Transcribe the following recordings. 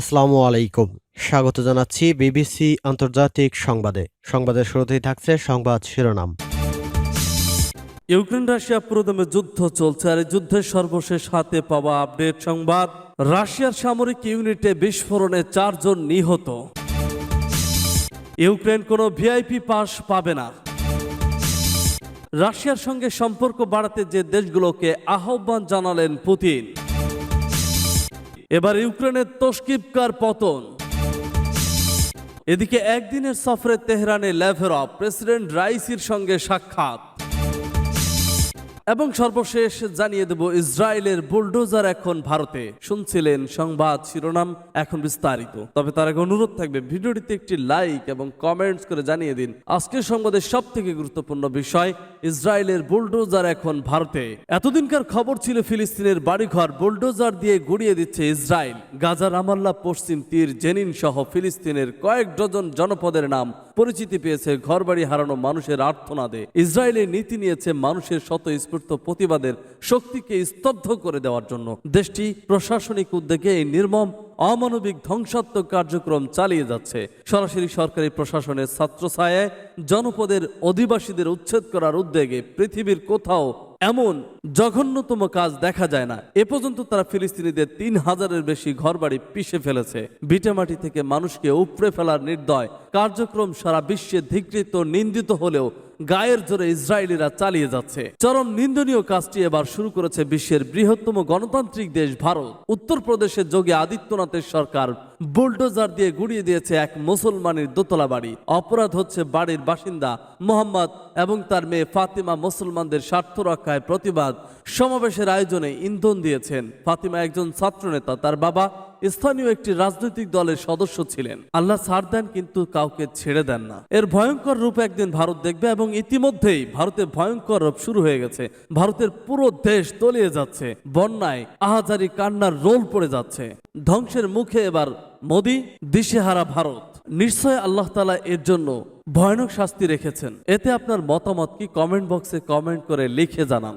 আসসালামু আলাইকুম। স্বাগত জানাচ্ছি বিবিসি আন্তর্জাতিক সংবাদে। সংবাদের শুরুতেই থাকছে সংবাদ শিরোনাম। ইউক্রেন রাশিয়া পুরোদমে যুদ্ধ চলছে আর যুদ্ধের সর্বশেষ হাতে পাওয়া আপডেট সংবাদ, রাশিয়ার সামরিক ইউনিটে বিস্ফোরণে চারজন নিহত। ইউক্রেন কোনো ভিআইপি পাস পাবে না। রাশিয়ার সঙ্গে সম্পর্ক বাড়াতে যে দেশগুলোকে আহ্বান জানালেন পুতিন। এবার ইউক্রেনের তস্কিপকার পতন। এদিকে একদিনের সফরে তেহরানে ল্যাভেরভ প্রেসিডেন্ট রাইসির সঙ্গে সাক্ষাৎ। এবং সর্বশেষ জানিয়ে দেব ইসরায়েলের বুলডোজার এখন ভারতে। শুনছিলেন সংবাদ শিরোনাম এখন বিস্তারিত। তবে তার আগে অনুরোধ থাকবে, ভিডিওটিতে একটি লাইক এবং কমেন্টস করে জানিয়ে দিন। আজকের সংবাদের সব থেকে গুরুত্বপূর্ণ বিষয় ইসরায়েলের বুলডোজার এখন ভারতে। এতদিনকার খবর ছিল ফিলিস্তিনের বাড়িঘর বুলডোজার দিয়ে গুড়িয়ে দিচ্ছে ইসরায়েল। গাজার আমাল্লা পশ্চিম তীর জেনিন সহ ফিলিস্তিনের কয়েক ডজন জনপদের নাম পরিচিতি পেয়েছে ঘরবাড়ি হারানো মানুষের আর্থনাদে ইসরায়েলের নীতি নিয়েছে মানুষের স্বতঃস্ফূর্ত প্রতিবাদের শক্তিকে স্তব্ধ করে দেওয়ার জন্য। দেশটি প্রশাসনিক উদ্যোগে এই নির্মম, অমানবিক, ধ্বংসাত্মক কার্যক্রম চালিয়ে যাচ্ছে। সরাসরি সরকারি প্রশাসনের ছাত্রছায়ায় জনপদের অধিবাসীদের উচ্ছেদ করার উদ্যোগে পৃথিবীর কোথাও এমন জঘন্যতম কাজ দেখা যায় না। এ পর্যন্ত তারা ফিলিস্তিনিদের তিন হাজারের বেশি ঘরবাড়ি পিষে ফেলেছে। ভিটেমাটি থেকে মানুষকে উপড়ে ফেলার নির্দয় কার্যক্রম সারা বিশ্বে ধিকৃত, নিন্দিত হলেও গায়ের জোরে ইসরায়েলিরা চালিয়ে যাচ্ছে। চরম নিন্দনীয় কাজটি এবার শুরু করেছে বিশ্বের বৃহত্তম গণতান্ত্রিক দেশ ভারত। উত্তরপ্রদেশের যোগী আদিত্যনাথের সরকার বুলডোজার দিয়ে গুড়িয়ে দিয়েছে এক মুসলমানের দোতলা বাড়ি। অপরাধ হচ্ছে বাড়ির বাসিন্দা মোহাম্মদ এবং তার মেয়ে ফাতিমা মুসলমানদের স্বার্থ রক্ষায় প্রতিবাদ। সমাবেশের আয়োজনে ইন্ধন দিয়েছেন। ফাতিমা একজন ছাত্রনেতা, তার বাবা স্থানীয় একটি রাজনৈতিক দলের সদস্য ছিলেন। আল্লাহ ছাড় দেন কিন্তু কাউকে ছেড়ে দেন না। এর ভয়ঙ্কর রূপ একদিন ভারত দেখবে এবং ইতিমধ্যেই ভারতে ভয়ঙ্কর রূপ শুরু হয়ে গেছে। ভারতের পুরো দেশ তলিয়ে যাচ্ছে। বন্যায় আহাজারি কান্নার রোল পড়ে যাচ্ছে। ধ্বংসের মুখে এবার মোদি, দিশেহারা ভারত। নিশ্চয় আল্লাহ তালা এর জন্য ভয়ানক শাস্তি রেখেছেন। এতে আপনার মতামত কি কমেন্ট বক্সে কমেন্ট করে লিখে জানান।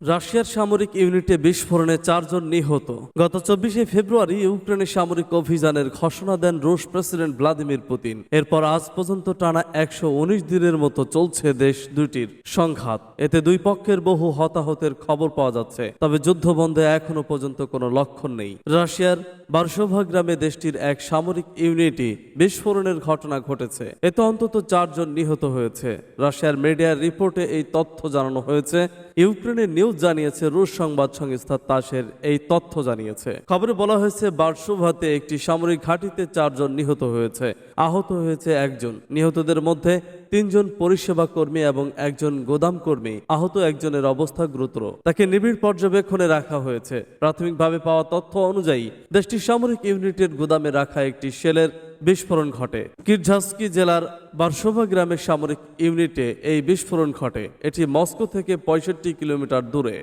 রাশিয়ার সামরিক ইউনিটে বিস্ফোরণে চারজন নিহত। গত চব্বিশে ফেব্রুয়ারি ইউক্রেনের সামরিক অভিযানের ঘোষণা দেন রুশ প্রেসিডেন্ট ভ্লাদিমির পুতিন। এরপর আজ পর্যন্ত টানা একশো উনিশ দিনের মতো চলছে দেশ দুটির সংঘাত। এতে দুই পক্ষের বহু হতাহতের খবর পাওয়া যাচ্ছে, তবে যুদ্ধ বন্ধে এখনও পর্যন্ত কোনো লক্ষণ নেই। রাশিয়ার বার্সোভা গ্রামে দেশটির এক সামরিক ইউনিটই বিস্ফোরণের ঘটনা ঘটেছে। এতে অন্তত চারজন নিহত হয়েছে। রাশিয়ার মিডিয়ার রিপোর্টে এই তথ্য জানানো হয়েছে, ইউক্রেনের নিউজ জানিয়েছে, রুশ সংবাদ সংস্থা তাসের এই তথ্য জানিয়েছে। খবরে বলা হয়েছে, বার্সোভাতে একটি সামরিক ঘাঁটিতে চারজন নিহত হয়েছে। আহত হয়েছে একজন। নিহতদের মধ্যে তিনজন পরিষেবা কর্মী এবং একজন গোদাম কর্মী। আহত একজনের অবস্থা গুরুতর। তাকে নিবিড় পর্যবেক্ষণে রাখা হয়েছে। প্রাথমিকভাবে পাওয়া তথ্য অনুযায়ী, দেশটির সামরিক ইউনিটের গুদামে রাখা একটি শেলের বিস্ফোরণ ঘটে। কিরঝাস্কি জেলার বার্সোভা গ্রামের সামরিক ইউনিটে এই বিস্ফোরণ ঘটে। এটি মস্কো থেকে পঁয়ষট্টি কিলোমিটার দূরে।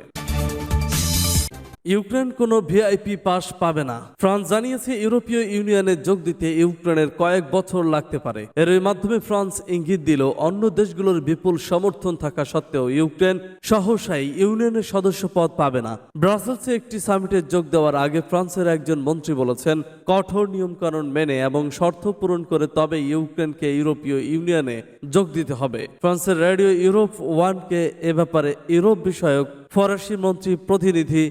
ইউক্রেন কোনো ভিআইপি পাস পাবে না। ফ্রান্স জানিয়েছে ইউরোপীয় ইউনিয়নে যোগ দিতে ইউক্রেনের কয়েক বছর লাগতে পারে। এর মাধ্যমে ফ্রান্স ইঙ্গিত দিল, অন্য দেশগুলোর বিপুল সমর্থন থাকা সত্ত্বেও ইউক্রেন সহসাই ইউনিয়নের সদস্য পদ পাবে না। ব্রাসেলসে একটি সামিটে যোগ দেওয়ার আগে ফ্রান্সের একজন মন্ত্রী বলেছেন, কঠোর নিয়মকানুন মেনে এবং শর্ত পূরণ করে তবে ইউক্রেনকে ইউরোপীয় ইউনিয়নে যোগ দিতে হবে। ফ্রান্সের রেডিও ইউরোপ ওয়ানকে এ ব্যাপারে ইউরোপ বিষয়ক ফরাসি মন্ত্রী প্রতিনিধি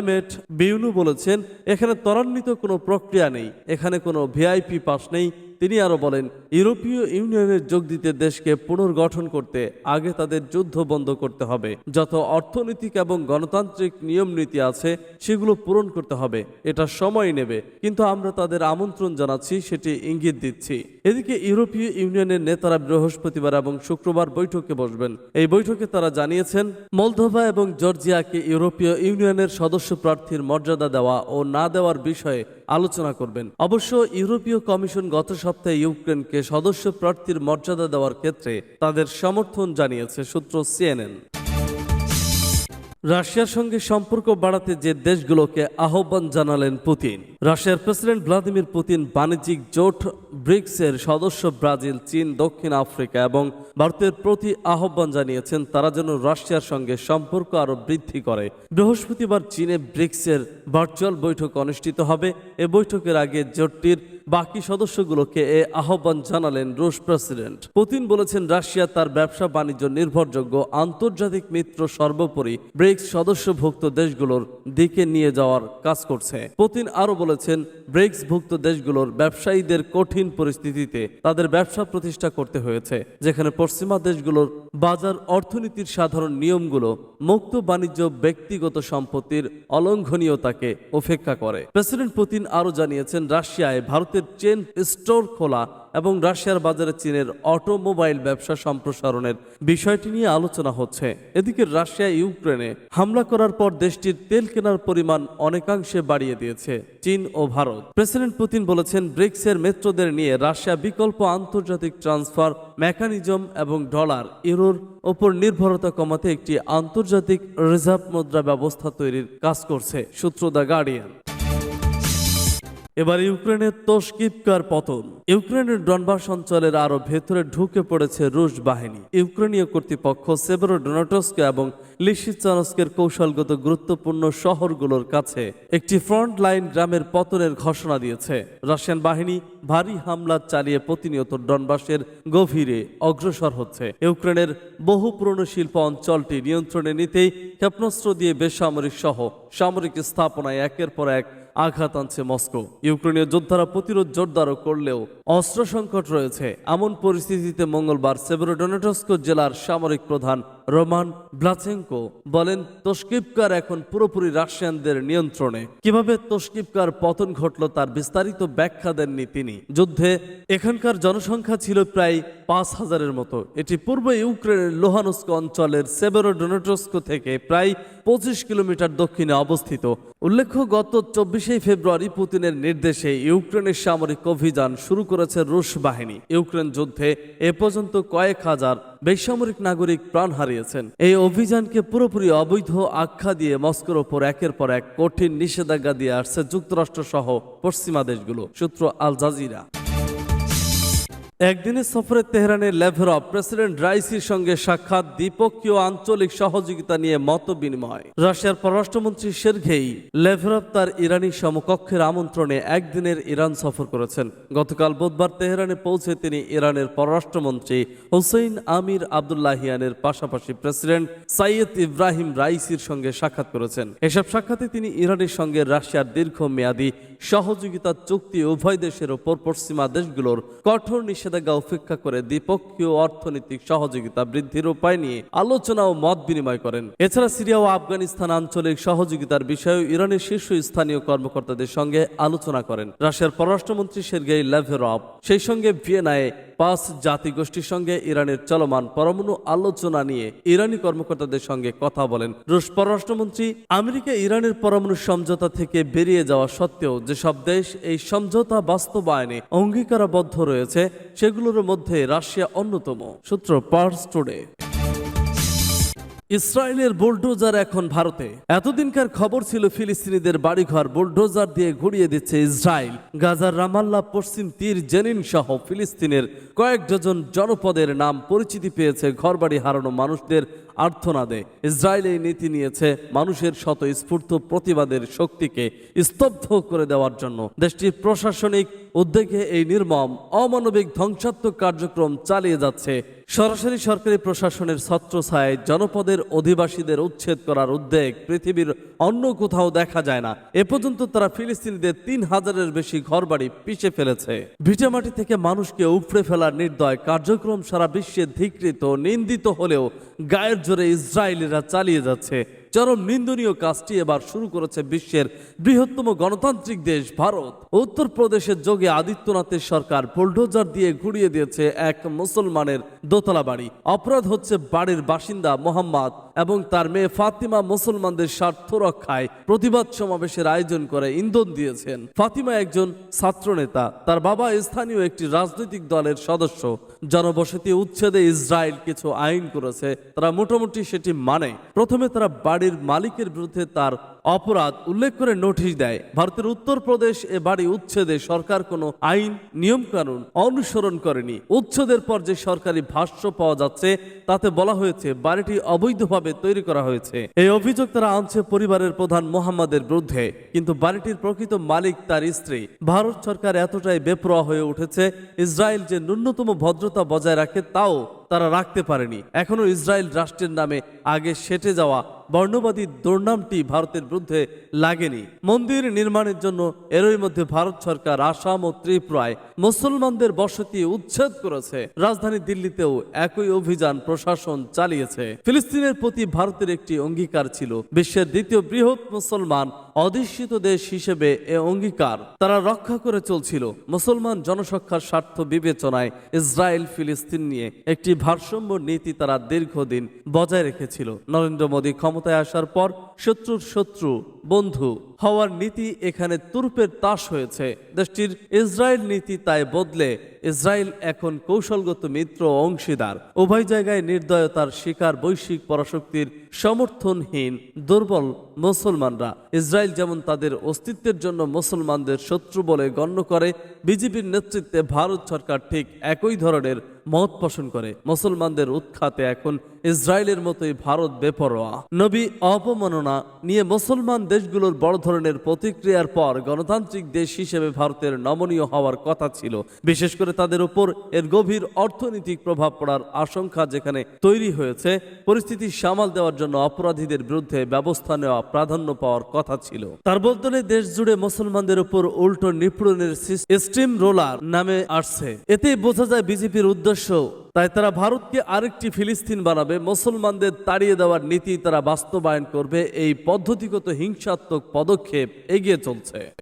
ক্লেমেট বিউনু বলেছেন এখানে ত্বরান্বিত কোনো প্রক্রিয়া নেই এখানে কোনো ভিআইপি পাস নেই তিনি আরও বলেন, ইউরোপীয় ইউনিয়নের যোগ দিতে দেশকে পুনর্গঠন করতে আগে তাদের যুদ্ধ বন্ধ করতে হবে। যত অর্থনৈতিক এবং গণতান্ত্রিক নিয়ম নীতি আছে, সেগুলো পূরণ করতে হবে। এটা সময় নেবে। কিন্তু আমরা তাদের আমন্ত্রণ জানাচ্ছি, সেটি ইঙ্গিত দিচ্ছি। এদিকে ইউরোপীয় ইউনিয়নের নেতারা বৃহস্পতিবার এবং শুক্রবার বৈঠকে বসবেন। এই বৈঠকে তারা জানিয়েছেন, মলদোভা এবং জর্জিয়াকে ইউরোপীয় ইউনিয়নের সদস্য প্রার্থীর মর্যাদা দেওয়া ও না দেওয়ার বিষয়ে আলোচনা করবেন। অবশ্য ইউরোপীয় কমিশন গত সপ্তাহে ইউক্রেনকে সদস্য প্রার্থীর মর্যাদা দেওয়ার ক্ষেত্রে তাদের সমর্থন জানিয়েছে সূত্র সিএনএন। রাশিয়ার সঙ্গে সম্পর্ক বাড়াতে যে দেশগুলোকে আহ্বান জানালেন পুতিন। রাশিয়ার প্রেসিডেন্ট ভ্লাদিমির পুতিন বাণিজ্যিক জোট ব্রিক্সের সদস্য ব্রাজিল, চীন, দক্ষিণ আফ্রিকা এবং ভারতের প্রতি আহ্বান জানিয়েছেন, তারা যেন রাশিয়ার সঙ্গে সম্পর্ক আরও বৃদ্ধি করে। বৃহস্পতিবার চীনে ব্রিক্সের ভার্চুয়াল বৈঠক অনুষ্ঠিত হবে। এ বৈঠকের আগে জোটটির বাকি সদস্যগুলোকে এ আহ্বান জানালেন রুশ প্রেসিডেন্ট। পুতিন বলেছেন, রাশিয়া তার ব্যবসা বাণিজ্য নির্ভরযোগ্য আন্তর্জাতিক মিত্র সর্বোপরি ব্রিক্স সদস্যভুক্ত দেশগুলোর দিকে নিয়ে যাওয়ার কাজ করছে। পুতিন আরও বলেছেন, ব্রিক্সভুক্ত দেশগুলোর ব্যবসায়ীদের কঠিন পরিস্থিতিতে তাদের ব্যবসা প্রতিষ্ঠা করতে হয়েছে, যেখানে পশ্চিমা দেশগুলোর বাজার অর্থনীতির সাধারণ নিয়মগুলো মুক্ত বাণিজ্য ব্যক্তিগত সম্পত্তির অলঙ্ঘনীয়তাকে উপেক্ষা করে। প্রেসিডেন্ট পুতিন আরও জানিয়েছেন, রাশিয়ায় ভারতের চেন স্টোর খোলা এবং রাশিয়ার বাজারে চীনের অটোমোবাইল ব্যবসা সম্প্রসারণের বিষয়টি নিয়ে আলোচনা হচ্ছে। এদিকে রাশিয়া, ইউক্রেনে হামলা করার পর দেশটির তেল কেনার পরিমাণ অনেকাংশে বাড়িয়ে দিয়েছে চীন ও ভারত। প্রেসিডেন্ট পুতিন বলেছেন, ব্রিক্সের মেট্রোদের নিয়ে রাশিয়া বিকল্প আন্তর্জাতিক ট্রান্সফার, মেকানিজম এবং ডলার, ইউরোর ওপর নির্ভরতা কমাতে একটি আন্তর্জাতিক রিজার্ভ মুদ্রা ব্যবস্থা তৈরির কাজ করছে, সূত্র দ্য গার্ডিয়ান। এবার ইউক্রেনের তস্কিপকার পতন। ইউক্রেনের ডনবাস অঞ্চলের আরও ভেতরে ঢুকে পড়েছে রুশ বাহিনী। ইউক্রেনীয় কর্তৃপক্ষ সেবেরো ডোনাটস্ক এবং লিসিচানস্কের কৌশলগত গুরুত্বপূর্ণ শহরগুলোর কাছে একটি ফ্রন্ট লাইন গ্রামের পতনের ঘোষণা দিয়েছে। রাশিয়ান বাহিনী ভারী হামলা চালিয়ে প্রতিনিয়ত ডনবাসের গভীরে অগ্রসর হচ্ছে। ইউক্রেনের বহু পুরনো শিল্প অঞ্চলটি নিয়ন্ত্রণে নিতেই ক্ষেপণাস্ত্র দিয়ে বেসামরিক সহ সামরিক স্থাপনায় একের পর এক আঘাত আনছে মস্কো। ইউক্রেনীয় যোদ্ধারা প্রতিরোধ জোরদারও করলেও অস্ত্র সংকট রয়েছে। এমন পরিস্থিতিতে মঙ্গলবার সেভেরোডোনেটস্কো জেলার সামরিক প্রধান রোমান ব্লাচেঙ্কো বলেন তস্কিপকার এখন পুরোপুরি রাশিয়ানদের নিয়ন্ত্রণে। কীভাবে তস্কিপকার পতন ঘটল তার বিস্তারিত ব্যাখ্যা দেননি তিনি। যুদ্ধে এখানকার জনসংখ্যা ছিল প্রায় পাঁচ হাজারের মতো। এটি পূর্ব ইউক্রেনের লোহানস্ক অঞ্চলের সেভেরোডোনেটস্কো থেকে প্রায় পঁচিশ কিলোমিটার দক্ষিণে অবস্থিত। উল্লেখ্য, গত চব্বিশে ফেব্রুয়ারি পুতিনের নির্দেশে ইউক্রেনের সামরিক অভিযান শুরু করেছে রুশ বাহিনী। ইউক্রেন যুদ্ধে এ পর্যন্ত কয়েক হাজার বেসামরিক নাগরিক প্রাণ হারিয়েছেন এই অভিযানকে পুরোপুরি অবৈধ আখ্যা দিয়ে মস্কোর ওপর একের পর এক কঠিন নিষেধাজ্ঞা দিয়ে আসছে যুক্তরাষ্ট্র সহ পশ্চিমা দেশগুলো, সূত্র আল জাজিরা। একদিনের সফরে তেহরানের লেভরভ প্রেসিডেন্ট রাইসির সঙ্গে সাক্ষাৎ দ্বিপক্ষীয় আঞ্চলিক সহযোগিতা নিয়ে মত বিনিময়। রাশিয়ার পররাষ্ট্রমন্ত্রী সের্ঘেই লেভরভ তার ইরানি সমকক্ষের আমন্ত্রণে একদিনের ইরান সফর করেছেন। গতকাল বুধবার তেহরানে পৌঁছে তিনি ইরানের পররাষ্ট্রমন্ত্রী হুসেইন আমির আবদুল্লাহিয়ানের পাশাপাশি প্রেসিডেন্ট সাইয়েদ ইব্রাহিম রাইসির সঙ্গে সাক্ষাৎ করেছেন। এসব সাক্ষাতে তিনি ইরানের সঙ্গে রাশিয়ার দীর্ঘমেয়াদী সহযোগিতা চুক্তি উভয় দেশের ওপর পশ্চিমা দেশগুলোর কঠোর নিষেধাজ্ঞা উপেক্ষা করে দ্বিপক্ষীয় অর্থনৈতিক সহযোগিতা বৃদ্ধির উপায় নিয়ে আলোচনা ও মত বিনিময় করেন। এছাড়া সিরিয়া ও আফগানিস্তান আঞ্চলিক সহযোগিতার বিষয়েও ইরানের শীর্ষ স্থানীয় কর্মকর্তাদের সঙ্গে আলোচনা করেন। রাশিয়ার পররাষ্ট্রমন্ত্রী সের্গেই লেভেরভ সেই সঙ্গে ভিয়েনায় পাঁচ জাতিগোষ্ঠীর সঙ্গে ইরানের চলমান পরমাণু আলোচনা নিয়ে ইরানি কর্মকর্তাদের সঙ্গে কথা বলেন রুশ পররাষ্ট্রমন্ত্রী। আমেরিকা ইরানের পরমাণু সমঝোতা থেকে বেরিয়ে যাওয়া সত্ত্বেও যেসব দেশ এই সমঝোতা বাস্তবায়নে অঙ্গীকারাবদ্ধ রয়েছে, সেগুলোর মধ্যে রাশিয়া অন্যতম। সূত্র পার্স টুডে। ইসরায়েলের বুলডোজার এখন ভারতে। এতদিনকার খবর ছিল ফিলিস্তিনিদের বাড়িঘর বুলডোজার দিয়ে ঘুরিয়ে দিচ্ছে ইসরায়েল। গাজার রামাল্লা পশ্চিম তীর জেনিন সহ ফিলিস্তিনের কয়েক ডজন জনপদের নাম পরিচিতি পেয়েছে ঘরবাড়ি হারানো মানুষদের আর্থনাদে। ইসরায়েল এই নীতি নিয়েছে মানুষের শত স্ফূর্ত প্রতিবাদের শক্তিকে স্তব্ধ করে দেওয়ার জন্য। দেশটির প্রশাসনিক উদ্যোগে এই নির্মম অমানবিক ধ্বংসাত্মক কার্যক্রম চালিয়ে যাচ্ছে সরাসরি সরকারি প্রশাসনের ছত্রছায় জনপদের অধিবাসীদের উচ্ছেদ করার উদ্বেগ পৃথিবীর অন্য কোথাও দেখা যায় না। এ পর্যন্ত তারা ফিলিস্তিনিদের তিন হাজারের বেশি ঘরবাড়ি পিছে ফেলেছে। ভিটামাটি থেকে মানুষকে উপড়ে ফেলার নির্দয় কার্যক্রম সারা বিশ্বে ধিকৃত, নিন্দিত হলেও গায়ের জোরে ইসরায়েলিরা চালিয়ে যাচ্ছে। চরম নিন্দনীয় কাজটি এবার শুরু করেছে বিশ্বের বৃহত্তম গণতান্ত্রিক দেশ ভারত। উত্তরপ্রদেশের যোগে আদিত্যনাথের সরকার বুলডোজার দিয়ে ঘুরিয়ে দিয়েছে এক মুসলমানের দোতলা বাড়ি। অপরাধ হচ্ছে বাড়ির বাসিন্দা মোহাম্মদ এবং তার মেয়ে ফাতিমা মুসলমানদের স্বার্থ রক্ষায় প্রতিবাদ সমাবেশের আয়োজন করে ইন্ধন দিয়েছেন। ফাতিমা একজন ছাত্রনেতা। তার বাবা স্থানীয় একটি রাজনৈতিক দলের সদস্য। জনবসতি উচ্ছেদে ইসরায়েল কিছু আইন করেছে। তারা মোটামুটি সেটি মানে। প্রথমে তারা বাড়ির বাড়ির মালিকের বিরুদ্ধে তার অপরাধ উল্লেখ করে নোটিশ দেয়। ভারতের উত্তরপ্রদেশ এ বাড়ি উচ্ছেদে সরকার কোনো আইন, নিয়মকানুন অনুসরণ করেনি। উচ্ছেদের পর যে সরকারি ভাষ্য পাওয়া যাচ্ছে, তাতে বলা হয়েছে বাড়িটি অবৈধভাবে তৈরি করা হয়েছে। এই অভিযোগ তারা আনছে পরিবারের প্রধান মোহাম্মদের বিরুদ্ধে। কিন্তু বাড়িটির প্রকৃত মালিক তার স্ত্রী। ভারত সরকার এতটাই বেপরোয়া হয়ে উঠেছে, ইসরায়েল যে ন্যূনতম ভদ্রতা বজায় রাখে, তাও তারা রাখতে পারেনি। এখনও ইসরায়েল রাষ্ট্রের নামে আগে সেটে যাওয়া বর্ণবাদী দুর্নামটি ভারতের বিরুদ্ধে লাগেনি। মন্দির নির্মাণের জন্য এরই মধ্যে ভারত সরকার আসাম ও ত্রিপুরায় মুসলমানদের বসতি উচ্ছেদ করেছে। রাজধানী দিল্লিতেও একই অভিযান প্রশাসন চালিয়েছে। ফিলিস্তিনের প্রতি ভারতের একটি অঙ্গীকার ছিল, বিশ্বের দ্বিতীয় বৃহৎ মুসলমান অধিষ্ঠিত দেশ হিসেবে এ অঙ্গীকার তারা রক্ষা করে চলছিল। মুসলমান জনসংখ্যার স্বার্থ বিবেচনায় ইসরায়েল ফিলিস্তিন নিয়ে একটি ভারসাম্য নীতি তারা দীর্ঘদিন বজায় রেখেছিল। নরেন্দ্র মোদী ক্ষমতায় আসার পর শত্রুর শত্রু, বন্ধু হওয়ার নীতি এখানে তুরুপের তাস হয়েছে। দেশটির ইসরায়েল নীতি তাই বদলে ইসরায়েল এখন কৌশলগত মিত্র অংশীদার। উভয় জায়গায় নির্দয়তার শিকার বৈশ্বিক পরাশক্তির সমর্থনহীন, দুর্বল মুসলমানরা। ইসরায়েল যেমন তাদের অস্তিত্বের জন্য মুসলমানদের শত্রু বলে গণ্য করে বিজেপির নেতৃত্বে ভারত সরকার ঠিক একই ধরনের মত পোষণ করে। মুসলমানদের উৎখাতে এখন ইসরায়েলের মতোই ভারত বেপরোয়া। নবী অপমাননা নিয়ে মুসলমান দেশগুলোর বড় ধরনের প্রতিক্রিয়ার পর গণতান্ত্রিক দেশ হিসেবে ভারতের নমনীয় হওয়ার কথা ছিল। বিশেষ করে তাদের উপর এর গভীর অর্থনৈতিক প্রভাব পড়ার আশঙ্কা যেখানে তৈরি হয়েছে, পরিস্থিতি সামাল দেওয়ার জন্য অপরাধীদের বিরুদ্ধে ব্যবস্থা নেওয়া প্রাধান্য পাওয়ার কথা ছিল। তার বদলে দেশ জুড়ে মুসলমানদের উপর উল্টো নিপীড়নের স্টিম রোলার নামে আসছে। এতে বোঝা যায় বিজেপির উদ্দেশ্য, তাই তারা ভারতকে আরেকটি ফিলিস্তিন বানাবে। মুসলমানদের তাড়িয়ে দেওয়ার নীতি তারা বাস্তবায়ন করবে। এই পদ্ধতিগত হিংসাত্মক পদক্ষেপ এগিয়ে চলছে।